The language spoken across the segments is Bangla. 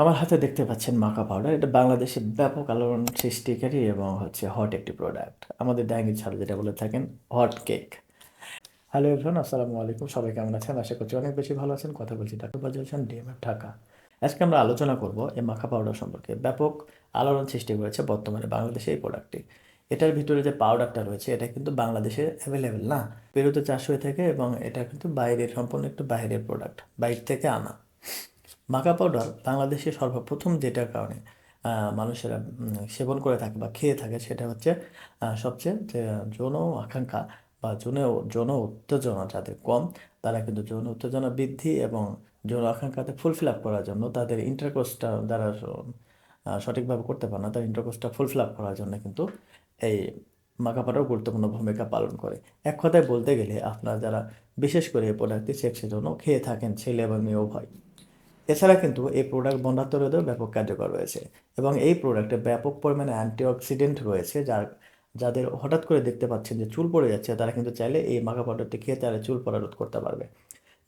আমার হাতে দেখতে পাচ্ছেন মাকা পাউডার এটা বাংলাদেশে ব্যাপক আলোড়ন সৃষ্টিকারী এবং হচ্ছে হট একটি প্রোডাক্ট আমাদের ডাইনি ছাড়া যেটা বলে থাকেন হট কেক হ্যালো এভরিওয়ান আসসালামু আলাইকুম। সবাই কেমন আছেন? আশা করছি অনেক বেশি ভালো আছেন। কথা বলছি ডাক্তার বাজে হোসেন ডিএমএফ ঢাকা আজকে আমরা আলোচনা করব এই মাখা পাউডার সম্পর্কে। ব্যাপক আলোড়ন সৃষ্টি করেছে বর্তমানে বাংলাদেশে এই প্রোডাক্টটি এটার ভিতরে যে পাউডারটা রয়েছে, এটা কিন্তু বাংলাদেশে অ্যাভেলেবেল না। পেরুতে চাষ হয়ে থাকে এবং এটা কিন্তু বাইরের, সম্পূর্ণ একটু বাইরের প্রোডাক্ট বাইরে থেকে আনা। মাকা পাউডার বাংলাদেশে সর্বপ্রথম যেটার কারণে মানুষেরা সেবন করে থাকে বা খেয়ে থাকে সেটা হচ্ছে সবচেয়ে যে যৌন আকাঙ্ক্ষা বা যৌন যৌন উত্তেজনা যাদের কম, তারা কিন্তু যৌন উত্তেজনা বৃদ্ধি এবং যৌন আকাঙ্ক্ষাতে ফুলফিল আপ করার জন্য তাদের ইন্টারকোর্সটা যারা সঠিকভাবে করতে পারে না। তার ইন্টারকোর্সটা ফুলফিল আপ করার জন্য কিন্তু এই মাকা পাউডার গুরুত্বপূর্ণ ভূমিকা পালন করে। এক কথায় বলতে গেলে আপনারা যারা বিশেষ করে এই প্রোডাক্টটি সেক্সের জন্য খেয়ে থাকেন, ছেলে এবং মেয়ে উভয় এছাড়া কিন্তু এই প্রোডাক্ট বন্ধাত্ম রোধেও ব্যাপক কার্যকর রয়েছে এবং এই প্রোডাক্টে ব্যাপক পরিমাণে অ্যান্টিঅক্সিডেন্ট রয়েছে যার, যাদের হঠাৎ করে দেখতে পাচ্ছেন যে চুল পড়ে যাচ্ছে, তারা কিন্তু চাইলে এই মাখা পাউডারটি খেয়ে তারা চুল পড়া রোধ করতে পারবে।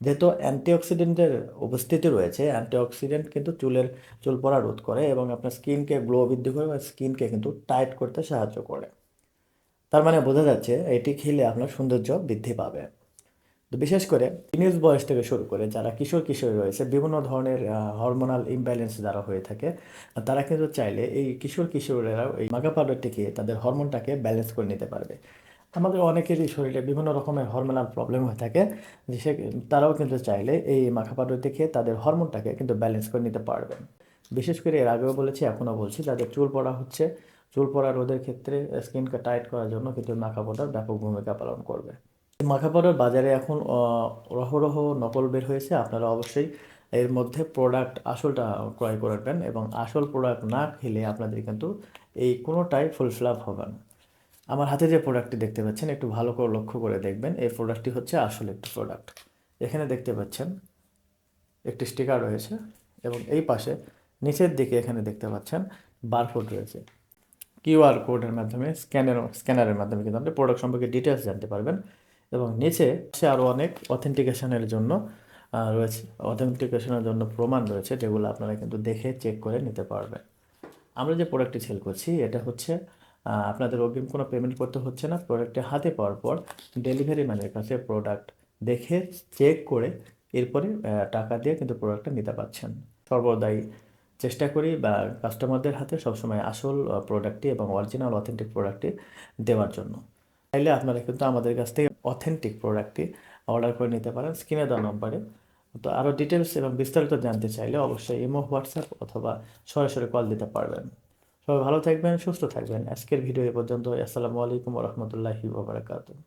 যেহেতু অ্যান্টিঅক্সিডেন্টের উপস্থিতি রয়েছে অ্যান্টিঅক্সিডেন্ট কিন্তু চুলের, চুল পড়া রোধ করে এবং আপনার স্কিনকে গ্লো বৃদ্ধি করে বা স্কিনকে কিন্তু টাইট করতে সাহায্য করে। তার মানে বোঝা যাচ্ছে এটি খেলে আপনার সৌন্দর্য বৃদ্ধি পাবে। তো বিশেষ করে টিনেজ বয়স থেকে শুরু করে যারা কিশোর কিশোরী রয়েছে, বিভিন্ন ধরনের হরমোনাল ইমব্যালেন্স যারা হয়ে থাকে, তারা কিন্তু চাইলে এই কিশোর কিশোরেরা এই মাগা পাউডারটি খেয়ে তাদের হরমোনটাকে ব্যালেন্স করে নিতে পারবে। আমাদের অনেকেরই শরীরে বিভিন্ন রকমের হরমোনাল প্রবলেম হয়ে থাকে সে, তারাও কিন্তু চাইলে এই মাখা পাউডারটি খেয়ে তাদের হরমোনটাকে কিন্তু ব্যালেন্স করে নিতে পারবেন বিশেষ করে এর আগেও বলেছি, এখনও বলছি যাদের চুল পড়া হচ্ছে। চুল পড়া রোধের ক্ষেত্রে স্কিনকে টাইট করার জন্য কিন্তু মাখা পাউডার ব্যাপক ভূমিকা পালন করবে। মাখা পাউডার বাজারে এখন রহরহ নকল বের হয়েছে। আপনারা অবশ্যই এর মধ্যে প্রোডাক্ট আসলটা ক্রয় করবেন এবং আসল প্রোডাক্ট না খেলে আপনাদের কিন্তু এই কোনোটাই ফুলফিল আপ হবে না। আমার হাতে যে প্রোডাক্টটি দেখতে পাচ্ছেন, একটু ভালো করে লক্ষ্য করে দেখবেন। এই প্রোডাক্টটি হচ্ছে আসল একটি প্রোডাক্ট এখানে দেখতে পাচ্ছেন, একটি স্টিকার রয়েছে এবং এই পাশে নিচের দিকে এখানে দেখতে পাচ্ছেন বারকোড রয়েছে। কিউআর কোডের মাধ্যমে স্ক্যানের স্ক্যানারের মাধ্যমে কিন্তু আপনি প্রোডাক্ট সম্পর্কে ডিটেলস জানতে পারবেন। এবং নিচে সে আরও অনেক অথেন্টিকেশনের জন্য রয়েছে। অথেন্টিকেশনের জন্য প্রমাণ রয়েছে যেগুলো আপনারা কিন্তু দেখে চেক করে নিতে পারবেন। আমরা যে প্রোডাক্টটি সেল করছি, এটা হচ্ছে আপনাদের অগ্রিম কোনো পেমেন্ট করতে হচ্ছে না। প্রোডাক্টটি হাতে পাওয়ার পর ডেলিভারি ম্যানের কাছে প্রোডাক্ট দেখে চেক করে এরপরে টাকা দিয়ে কিন্তু প্রোডাক্টটা নিতে পারছেন। সর্বদাই চেষ্টা করি বা কাস্টমারদের হাতে সবসময় আসল প্রোডাক্টটি এবং অরিজিনাল অথেন্টিক প্রোডাক্টটি দেওয়ার জন্য। চাইলে আপনারা কিন্তু আমাদের কাছ থেকে অথেন্টিক প্রোডাক্টটি অর্ডার করে নিতে পারেন। স্ক্রিনে দেওয়া নম্বরে তো আরও ডিটেলস এবং বিস্তারিত জানতে চাইলে অবশ্যই ইমো, হোয়াটসঅ্যাপ অথবা সরাসরি কল দিতে পারবেন। সবাই ভালো থাকবেন, সুস্থ থাকবেন। আজকের ভিডিও এ পর্যন্ত আসসালামু আলাইকুম রহমতুল্লাহি ওবরাকাতুহ